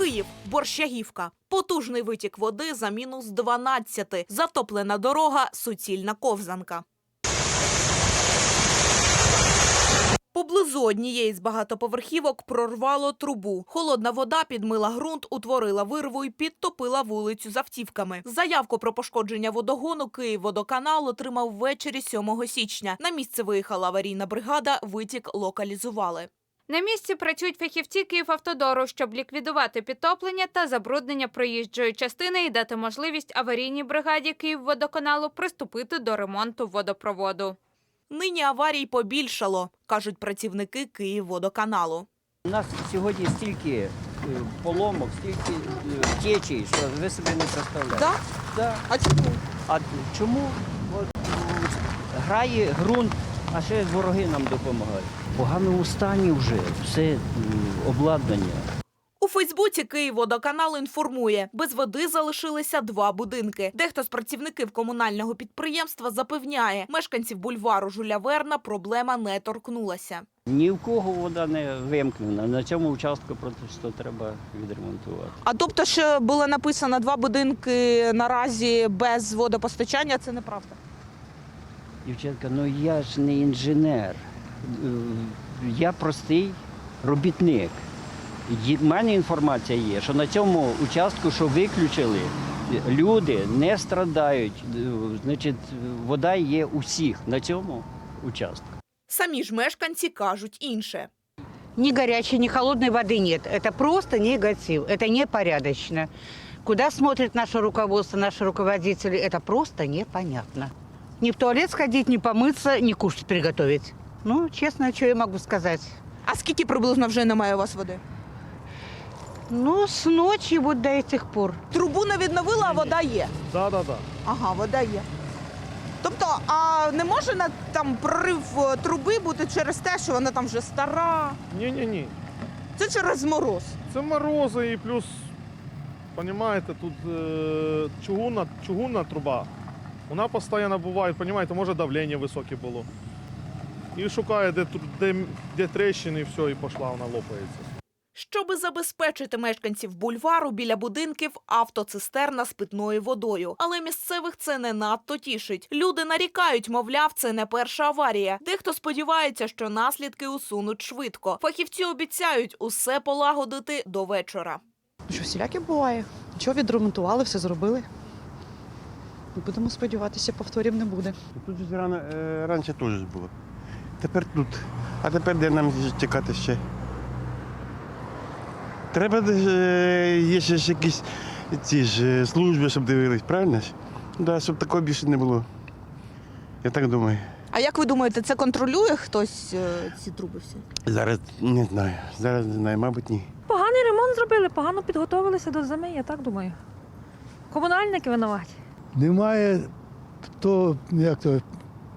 Київ, Борщагівка. Потужний витік води за мінус 12. Затоплена дорога, суцільна ковзанка. Поблизу однієї з багатоповерхівок прорвало трубу. Холодна вода підмила ґрунт, утворила вирву і підтопила вулицю з автівками. Заявку про пошкодження водогону Київводоканал отримав ввечері 7 січня. На місце виїхала аварійна бригада, витік локалізували. На місці працюють фахівці Київавтодору, щоб ліквідувати підтоплення та забруднення проїжджої частини і дати можливість аварійній бригаді Київводоканалу приступити до ремонту водопроводу. Нині аварій побільшало, кажуть працівники Київводоканалу. У нас сьогодні стільки е, поломок, стільки е, течій, що ви собі не представляєте. Да? Да. А чому? А чому От, грає ґрунт, а ще вороги нам допомагають? В поганому стані вже все обладнання. У Фейсбуці Київводоканал інформує, без води залишилися два будинки. Дехто з працівників комунального підприємства запевняє, мешканців бульвару Жуля Верна проблема не торкнулася. Ні в кого вода не вимкнена. На цьому участку просто треба відремонтувати. А тобто, що було написано два будинки наразі без водопостачання, це неправда. Дівчатка, ну я ж не інженер. Е, Я простий робітник. У мене інформація є, що на цьому участку, що виключили, люди не страдають. Е, Значить, вода є у всіх на цьому участку. Самі ж мешканці кажуть інше. Ни горячей, ни холодной воды нет. Это просто негатив, это непорядочно. Куда смотрит наше руководство, наши руководители, это просто непонятно. Ни в туалет сходить, ни помыться, ни кушать приготовить. Ну, честно, что я могу сказать? А скільки приблизно вже немає у вас води? Ну, с ночи вот до этих пор. Трубу не відновила, а вода є. Да, да, да. Ага, вода є. Тобто, а не може на там прорив е, труби бути через те, що вона там вже стара? Ні-ні-ні. Це через мороз. Це морози і плюс, розумієте, тут е, чугунна, чугунна труба. Вона постійно буває, розумієте, може давлення високе було. І шукає, де, де, де тріщини, і все, і пішла, вона лопається. Щоби забезпечити мешканців бульвару біля будинків автоцистерна з питною водою. Але місцевих це не надто тішить. Люди нарікають, мовляв, це не перша аварія. Дехто сподівається, що наслідки усунуть швидко. Фахівці обіцяють усе полагодити до вечора. Що всіляке буває. Що відремонтували, все зробили. Будемо сподіватися, повторів не буде. Тут ж рано, е, раніше теж було. Тепер тут. А тепер де нам чекати ще? Треба е, є ще ж якісь ці ж е, служби, щоб дивились, правильно ж? Да, щоб такого більше не було. Я так думаю. А як ви думаєте, це контролює хтось е, ці труби всі? Зараз не знаю. Зараз не знаю, мабуть, ні. Поганий ремонт зробили, погано підготовилися до зими, я так думаю. Комунальники винуваті. Немає то, як то,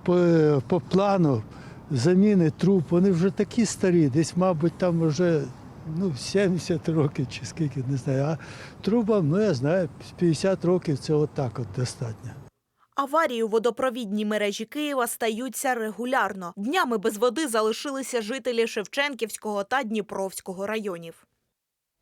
по, по плану заміни труб. Вони вже такі старі, десь, мабуть, там вже ну, 70 років чи скільки, не знаю. А трубам, ну я знаю, 50 років це отак от достатньо. Аварії у водопровідній мережі Києва стаються регулярно. Днями без води залишилися жителі Шевченківського та Дніпровського районів.